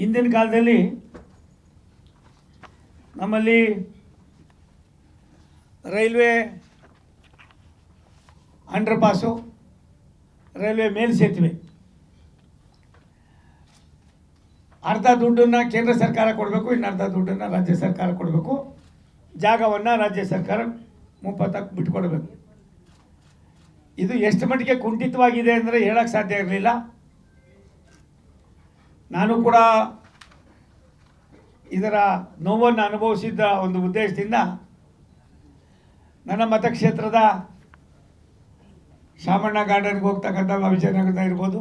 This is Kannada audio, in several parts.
ಹಿಂದಿನ ಕಾಲದಲ್ಲಿ ನಮ್ಮಲ್ಲಿ ರೈಲ್ವೆ ಅಂಡರ್ ಪಾಸು, ರೈಲ್ವೆ ಮೇಲ್ಸೇತುವೆ ಅರ್ಧ ದುಡ್ಡನ್ನು ಕೇಂದ್ರ ಸರ್ಕಾರ ಕೊಡಬೇಕು ಇನ್ನು ಅರ್ಧ ದುಡ್ಡನ್ನು ರಾಜ್ಯ ಸರ್ಕಾರ ಕೊಡಬೇಕು. ಜಾಗವನ್ನು ರಾಜ್ಯ ಸರ್ಕಾರ ಮುಪ್ಪತ್ತಕ್ಕೆ ಬಿಟ್ಕೊಡ್ಬೇಕು. ಇದು ಎಷ್ಟು ಮಟ್ಟಿಗೆ ಕುಂಠಿತವಾಗಿದೆ ಅಂದರೆ ಹೇಳಕ್ಕೆ ಸಾಧ್ಯ ಇರಲಿಲ್ಲ. ನಾನು ಕೂಡ ಇದರ ನೋವನ್ನು ಅನುಭವಿಸಿದ್ದ ಒಂದು ಉದ್ದೇಶದಿಂದ ನನ್ನ ಮತಕ್ಷೇತ್ರದ ಶಾಮಣ್ಣ ಗಾರ್ಡನ್ಗೆ ಹೋಗ್ತಕ್ಕಂಥ ವಿಜಯನಗರದ ಇರ್ಬೋದು,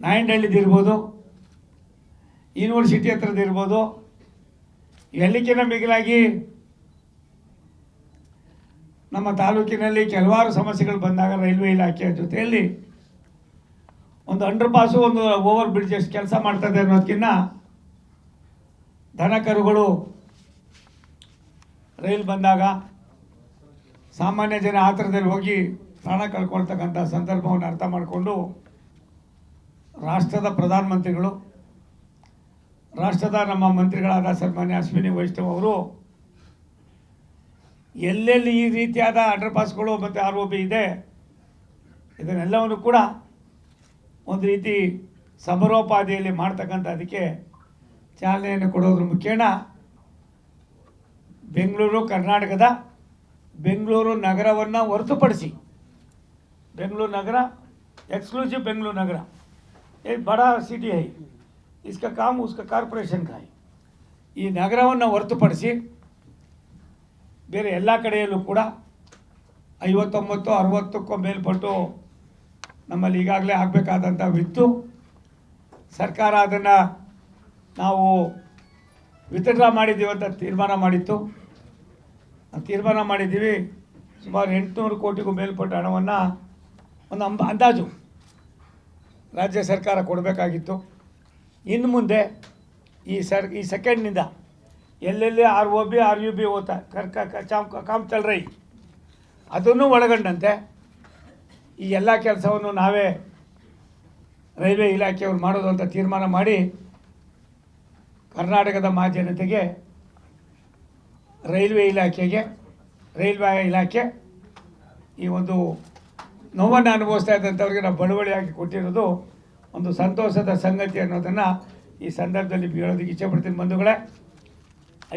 ನಾಯಂಡಹಳ್ಳಿದು ಇರ್ಬೋದು, ಯೂನಿವರ್ಸಿಟಿ ಹತ್ರದ ಇರ್ಬೋದು, ಎಲ್ಲಿಕಿನ ಮಿಗಿಲಾಗಿ ನಮ್ಮ ತಾಲೂಕಿನಲ್ಲಿ ಕೆಲವಾರು ಸಮಸ್ಯೆಗಳು ಬಂದಾಗ ರೈಲ್ವೆ ಇಲಾಖೆಯ ಜೊತೆಯಲ್ಲಿ ಒಂದು ಅಂಡರ್ ಪಾಸು ಒಂದು ಓವರ್ ಬ್ರಿಡ್ಜ್ ಎಷ್ಟು ಕೆಲಸ ಮಾಡ್ತದೆ ಅನ್ನೋದಕ್ಕಿಂತ ದನ ಕರುಗಳು ರೈಲ್ ಬಂದಾಗ ಸಾಮಾನ್ಯ ಜನ ಆತರದಲ್ಲಿ ಹೋಗಿ ಪ್ರಾಣ ಕಳ್ಕೊಳ್ತಕ್ಕಂಥ ಸಂದರ್ಭವನ್ನು ಅರ್ಥ ಮಾಡಿಕೊಂಡು ರಾಷ್ಟ್ರದ ಪ್ರಧಾನಮಂತ್ರಿಗಳು, ರಾಷ್ಟ್ರದ ನಮ್ಮ ಮಂತ್ರಿಗಳಾದ ಸನ್ಮಾನ್ಯ ಅಶ್ವಿನಿ ವೈಷ್ಣವ್ ಅವರು, ಎಲ್ಲೆಲ್ಲಿ ಈ ರೀತಿಯಾದ ಅಂಡರ್ ಪಾಸ್ಗಳು ಮತ್ತು ಆರ್ ಒ ಬಿ ಇದೆ, ಇದನ್ನೆಲ್ಲವನ್ನು ಕೂಡ ಒಂದು ರೀತಿ ಸಮರೋಪಾದಿಯಲ್ಲಿ ಮಾಡ್ತಕ್ಕಂಥ ಅದಕ್ಕೆ ಚಾಲನೆಯನ್ನು ಕೊಡೋದ್ರ ಮುಖೇನ ಬೆಂಗಳೂರು ಕರ್ನಾಟಕದ ಬೆಂಗಳೂರು ನಗರವನ್ನು ಹೊರತುಪಡಿಸಿ ಬೆಂಗಳೂರು ನಗರ एक्सक्लूसिव बेंगलुरु नगरा एक बड़ा सिटी है इसका काम उसका ಕಾರ್ಪೊರೇಷನ್ का है ಈ ನಗರವನ್ನು ಹೊರತುಪಡಿಸಿ ಬೇರೆ ಎಲ್ಲ ಕಡೆಯಲ್ಲೂ ಕೂಡ ಐವತ್ತೊಂಬತ್ತು ಅರವತ್ತಕ್ಕೂ ಮೇಲ್ಪಟ್ಟು ನಮ್ಮಲ್ಲಿ ಈಗಾಗಲೇ ಆಗಬೇಕಾದಂಥ ವಿತ್ತು. ಸರ್ಕಾರ ಅದನ್ನು ನಾವು ವಿತ್ಡ್ರಾ ಮಾಡಿದ್ದೀವಿ ಅಂತ ತೀರ್ಮಾನ ಮಾಡಿತ್ತು. ತೀರ್ಮಾನ ಮಾಡಿದ್ದೀವಿ. ಸುಮಾರು ಎಂಟುನೂರು ಕೋಟಿಗೂ ಮೇಲ್ಪಟ್ಟ ಹಣವನ್ನು ಒಂದು ಅಂಬ, ಅಂದಾಜು ರಾಜ್ಯ ಸರ್ಕಾರ ಕೊಡಬೇಕಾಗಿತ್ತು. ಇನ್ನು ಮುಂದೆ ಈ ಸರ್, ಈ ಸೆಕೆಂಡ್ನಿಂದ ಎಲ್ಲೆಲ್ಲಿ R O B R U B ಓದ್ತಾ ಕರ್ಕ ಕಾಮ್ ಕಾಮ್ ಚಲ್ ರೈ ಅದನ್ನು ಒಳಗೊಂಡಂತೆ ಈ ಎಲ್ಲ ಕೆಲಸವನ್ನು ನಾವೇ ರೈಲ್ವೆ ಇಲಾಖೆಯವರು ಮಾಡೋದು ಅಂತ ತೀರ್ಮಾನ ಮಾಡಿ ಕರ್ನಾಟಕದ ಮಾ ಜನತೆಗೆ ರೈಲ್ವೆ ಇಲಾಖೆಗೆ, ರೈಲ್ವೆ ಇಲಾಖೆ ಈ ಒಂದು ನೋವನ್ನು ಅನುಭವಿಸ್ತಾ ಇದ್ದಂಥವ್ರಿಗೆ ನಾವು ಬಳುವಳಿಯಾಗಿ ಕೊಟ್ಟಿರೋದು ಒಂದು ಸಂತೋಷದ ಸಂಗತಿ ಅನ್ನೋದನ್ನು ಈ ಸಂದರ್ಭದಲ್ಲಿ ಹೇಳೋದಕ್ಕೆ ಇಚ್ಛೆಪಡ್ತೀನಿ ಬಂಧುಗಳೇ.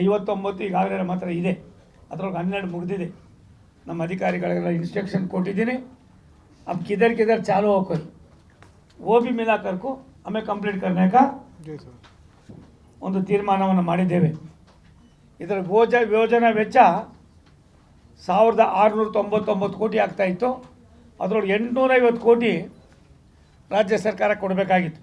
ಐವತ್ತೊಂಬತ್ತು ಈಗಾಗಲೇ ಮಾತ್ರ ಇದೆ. ಅದರೊಳಗೆ ಹನ್ನೆರಡು ಮುಗಿದಿದೆ. ನಮ್ಮ ಅಧಿಕಾರಿಗಳಿಗೆಲ್ಲ ಇನ್ಸ್ಟ್ರಕ್ಷನ್ ಕೊಟ್ಟಿದ್ದೀನಿ. अब किधर किधर चालू हो कोई वो भी मिला कर को हमें कंप्लीट करने का ಒಂದು ತೀರ್ಮಾನವನ್ನು ಮಾಡಿದ್ದೇವೆ ಇದರ ಗೋಜ ಯೋಜನಾ ವೆಚ್ಚ ಸಾವಿರದ ಆರುನೂರ ತೊಂಬತ್ತೊಂಬತ್ತು ಕೋಟಿ ಆಗ್ತಾ ಇತ್ತು ಅದರೊಳಗೆ ಎಂಟುನೂರೈವತ್ತು ಕೋಟಿ ರಾಜ್ಯ ಸರ್ಕಾರ ಕೊಡಬೇಕಾಗಿತ್ತು